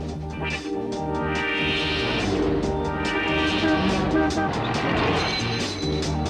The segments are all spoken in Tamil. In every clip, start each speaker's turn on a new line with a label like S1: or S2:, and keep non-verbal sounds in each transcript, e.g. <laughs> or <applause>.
S1: Thank
S2: you.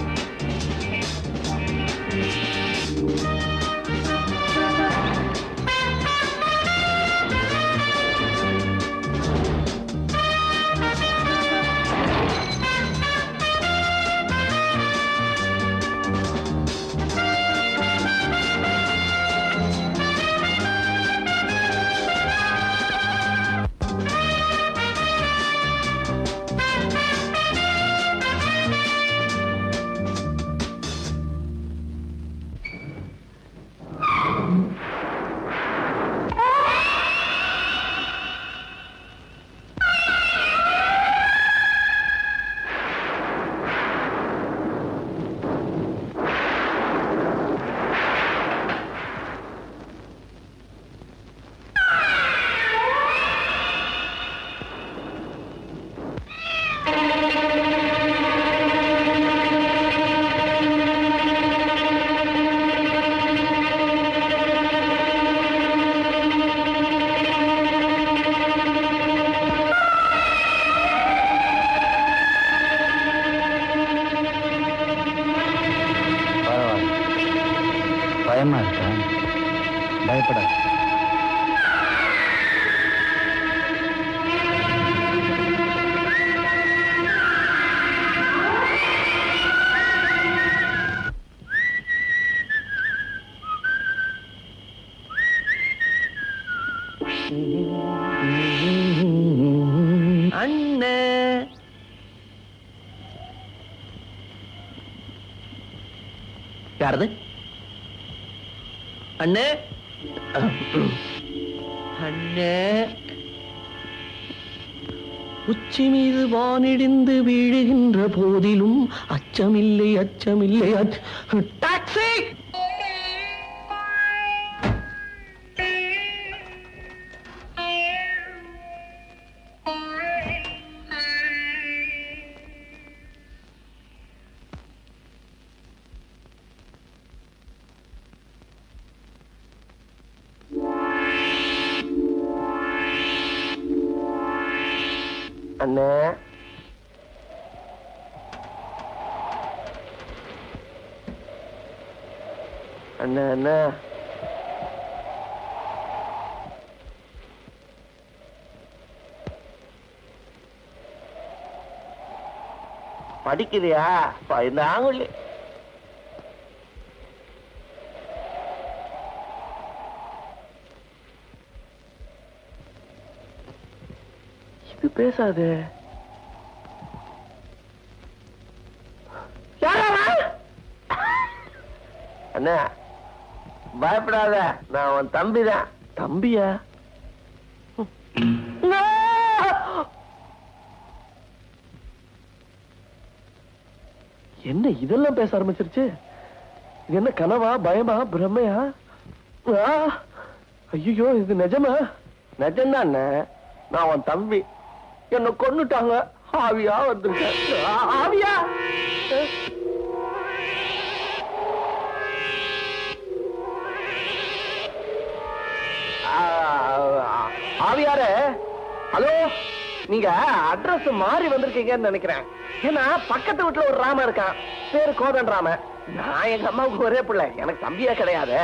S2: யாரது? அண்ணே? அண்ணே? உச்சி மீது வானிடிந்து வீழுகின்ற போதிலும் அச்சமில்லை அச்சமில்லை அச்ச- அண்ணே. அண்ணா அண்ணா. படிக்கிறியா? பயந்தாங்குள்ளி இது பேசாதே. அண்ணா பயப்படாத நான் உன் தம்பி தான் தம்பியா என்ன இதெல்லாம் பேச ஆரம்பிச்சிருச்சு? இது என்ன கனவா பயமா பிரம்மையா? ஐயோ இது நிஜமா? நிஜம்தான். நான் உன் தம்பி. என்ன கொன்னுட்டாங்க. ஆவியா வந்துருக்கேன் ஆவியா! ஆவியார ஹலோ நீங்க அட்ரஸ் மாறி வந்திருக்கீங்கன்னு நினைக்கிறேன். ஏன்னா பக்கத்து வீட்டுல ஒரு ராம இருக்கான். பேரு கோதன் ராம நான் எங்க அம்மாவுக்கு ஒரே பிள்ளை. எனக்கு தம்பியா கிடையாது.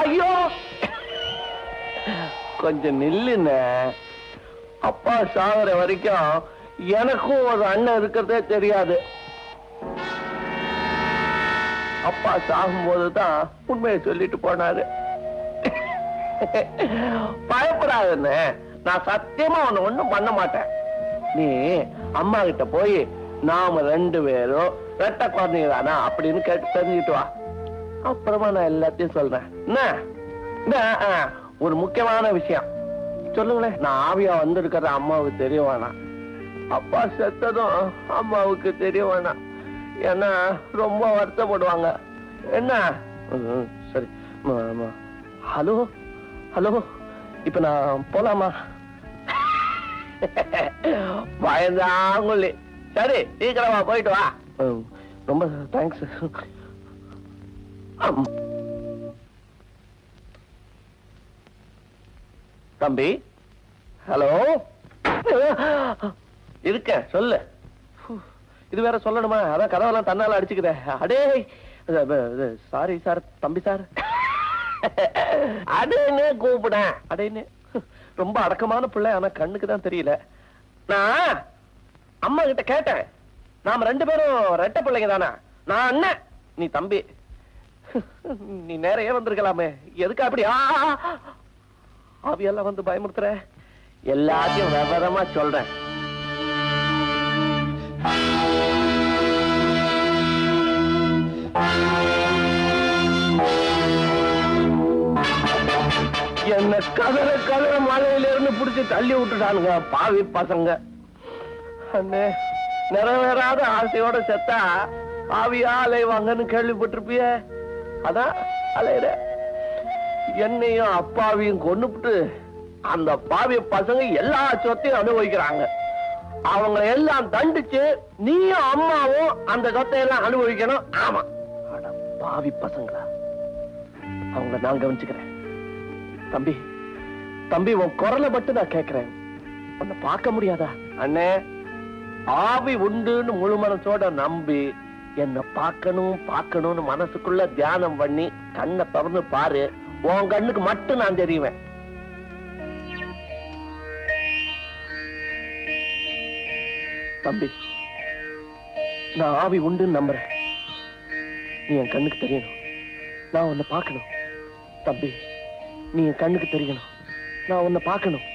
S2: ஐயோ! கொஞ்சம் நில்லுன அப்பா சாகுற வரைக்கும் எனக்கும் ஒரு அண்ணன் இருக்கிறதே தெரியாது. அப்பா சாகும்போது தான் உண்மையை சொல்லிட்டு போனாரு. பயப்படாதுன்னு நான் சத்தியமா ஒண்ணு ஒண்ணும் பண்ண மாட்டேன். நீ அம்மா கிட்ட போய் நாம ரெண்டு பேரும் ரெட்ட குழந்தைங்க தானா அப்படின்னு கேட்டு தெரிஞ்சுட்டு வா. அப்புறமா நான் எல்லாத்தையும் சொல்றேன். என்ன? ஒரு முக்கியமான விஷயம். சொல்லுங்களேன் நான் ஆவியா வந்திருக்கிற அம்மாவுக்கு தெரிய வேணாம். அப்பா செத்ததும் அம்மாவுக்கு தெரிய வேணாம். ஏன்னா ரொம்ப வருத்தப்படுவாங்க. என்ன? ம், சரி ஹலோ? ஹலோ? இப்ப நான் போலாமா? பயந்தாங்குள்ளி சரி சீக்கிரமா போயிட்டு வா. ரொம்ப தேங்க்ஸ் தம்பி? ஹலோ? இருக்க சொல்லு. இது வேற சொல்லணுமா? அதான் கதவெல்லாம் தன்னால அடிச்சுக்குதே. அடே சாரி சார் தம்பி சார் அடேன்னு கூப்பிடேன் அடேன்னு. ரொம்ப அடக்கமான பிள்ளை ஆனா கண்ணுக்கு தான் தெரியல. நான் அம்மா கிட்ட கேட்டேன். நாம ரெண்டு பேரும் ரெட்டை பிள்ளைங்க தானே? நான் அண்ணன். நீ தம்பி. நீ நிறைய வந்திருக்கலாமே. எதுக்கு அப்படி. ஆவியெல்லாம் வந்து பயமுறுத்துற? எல்லாத்தையும் விவரமா சொல்றேன் என்ன கதற கதற மலையில இருந்து பிடிச்சி தள்ளி விட்டுட்டானுங்க பாவி பசங்க. அண்ணே நிறைவேறாத ஆசையோட செத்தா ஆவியா அலைவாங்கன்னு கேள்விப்பட்டிருப்பிய. அதான் அலையிற என்னையும் அப்பாவையும் கொண்டுபிட்டு அந்த பாவி பசங்க எல்லா சொத்தையும் அனுபவிக்கிறாங்க. அவங்கள எல்லாம் தண்டிச்சு நீயும் அம்மாவும் அந்த சொத்தையெல்லாம் அனுபவிக்கணும். ஆமா. அட பாவி பசங்களா. அவங்கள நான் கவனிச்சுக்கிறேன். தம்பி தம்பி உன் குரலை மட்டும் நான் கேட்கிறேன். உன்னை பார்க்க முடியாதா? அண்ணே ஆவி உண்டுன்னு முழு மனசோட நம்பி என்ன பார்க்கணும் பார்க்கணும்னு மனசுக்குள்ள தியானம் பண்ணி கண்ணை திறந்து பாரு. உன் கண்ணுக்கு மட்டும் நான் தெரியுவேன் தம்பி நான் ஆவி உண்டுன்னு நம்புறேன். நீ என் கண்ணுக்கு தெரியணும். நான் உன்னை பார்க்கணும். தம்பி நீ என் கண்ணுக்கு தெரியணும். நான் உன்னை பார்க்கணும்.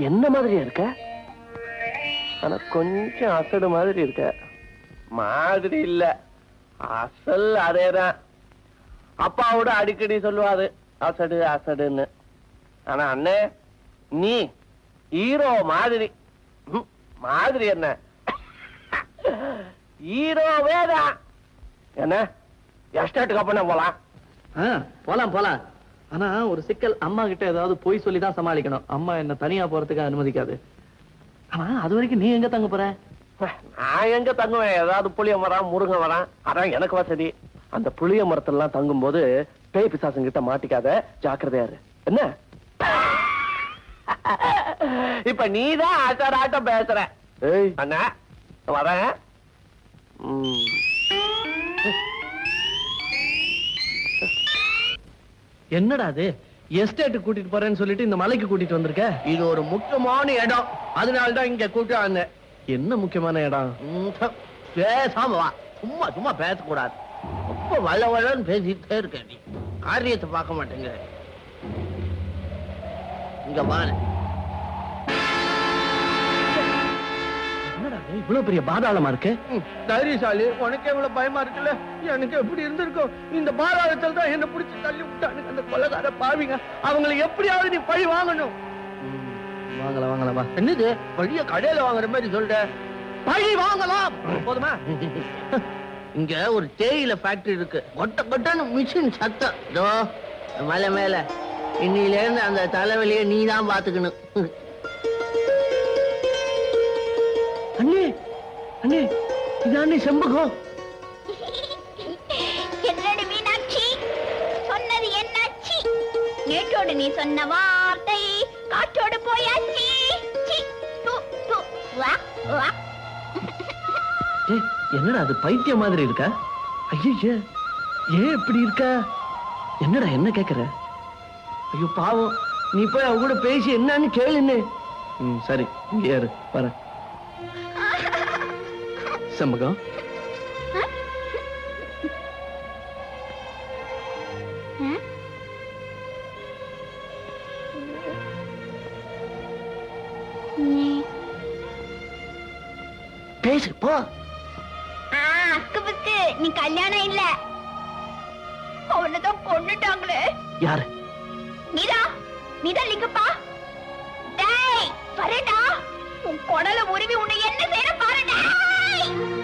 S2: என்ன மாதிரி இருக்க? ஆனா கொஞ்சம் அசடு மாதிரி இருக்க. மாதிரி இல்ல. அசல் அதேதான். அப்பாவோட அடிக்கடி சொல்லுவாரு அசடு அசடுன்னு. ஆனா அண்ணே நீ ஹீரோ மாதிரி. ம், மாதிரி என்ன? ஹீரோவே தான். என்ன? எஸ்டேட்டுக்கு அப்ப போலாம்.
S3: ஆ, போலாம் போலாம். ஆனா ஒரு சிக்கல் அம்மா கிட்ட ஏதாவது பொய் சொல்லி தான் சமாளிக்கணும். அம்மா என்ன தனியா போறதுக்கு அனுமதிக்காது. ஆமா அது வரைக்கும் நீ எங்க தங்க போற?
S2: நான் எங்க தங்குவேன்? ஏதாவது புளிய மரம் முருங்கை மரம் அதான் எனக்கு வசதி. அந்த புளிய மரத்துல எல்லாம் தங்கும் போது பேய் பிசாசங்க கிட்ட மாட்டிக்காத. ஜாக்கிரதையா இரு. என்ன? இப்ப நீதான் ஆச்சார ஆட்டம் பேசுற. ஏய். அண்ணா வரேன்.
S3: என்னடா அது? எஸ்டேட் கூட்டிட்டு போறேன்னு சொல்லிட்டு இந்த மலைக்கு கூட்டிட்டு வந்திருக்க?
S2: இது ஒரு முக்கியமான இடம். அதனால தான் இங்க கூட்டி வந்தேன்
S3: என்ன முக்கியமான இடம்?
S2: பேசாம வா. சும்மா சும்மா பேசக்கூடாது. ரொம்ப வள வளன்னு பேசிட்டே இருக்க நீ. காரியத்தை பார்க்க மாட்டேங்க இங்க பாரு.
S3: இவ்வளவு பெரிய பாதாளமா இருக்கு?
S2: தைரியசாலி உனக்கு எவ்வளவு பயமா இருக்குல்ல? எனக்கு எப்படி இருந்திருக்கும் இந்த பாராளத்தில் தான் என்ன பிடிச்சி தள்ளி விட்டானுங்க அந்த கொலகார பாவிங்க. அவங்களை எப்படியாவது நீ பழி வாங்கணும்.
S3: வாங்கல வாங்கல வா.
S2: என்னது? பழிய கடையில வாங்குற மாதிரி சொல்ற. பழி வாங்கலாம். போதுமா? <laughs> இங்க ஒரு தேயிலை ஃபேக்டரி இருக்கு. கொட்ட கொட்டன்னு மிஷின் சத்தம். இதோ மலை மேல. இன்னில இருந்து அந்த தலைவலியை நீ தான் பாத்துக்கணும்.
S3: அண்ணே இதானே செம்பகம்.
S4: என்னடி மீனாட்சி? சொன்னது என்னாச்சு? நேற்றோடு நீ சொன்ன வார்த்தை காற்றோடு போயாச்சு.
S3: என்னடா அது பைத்தியம் மாதிரி இருக்க? ஐயோ ஏன் இப்படி இருக்க? என்னடா என்ன கேக்குற? ஐயோ பாவம். நீ போய் அவ கூட பேசி என்னன்னு கேளுன்னு. ம் சரி இங்க வர செம்பகம்.
S4: ம்? நீ
S2: பேசு போ
S4: நீ கல்யாணம் இல்ல. அவனதான் கொன்னுட்டாங்களே.
S3: யாரு?
S4: நீதா நீதான் லிங்கப்பா. டேய் வரேடா உன் குடல உருவி உன்னை Hey!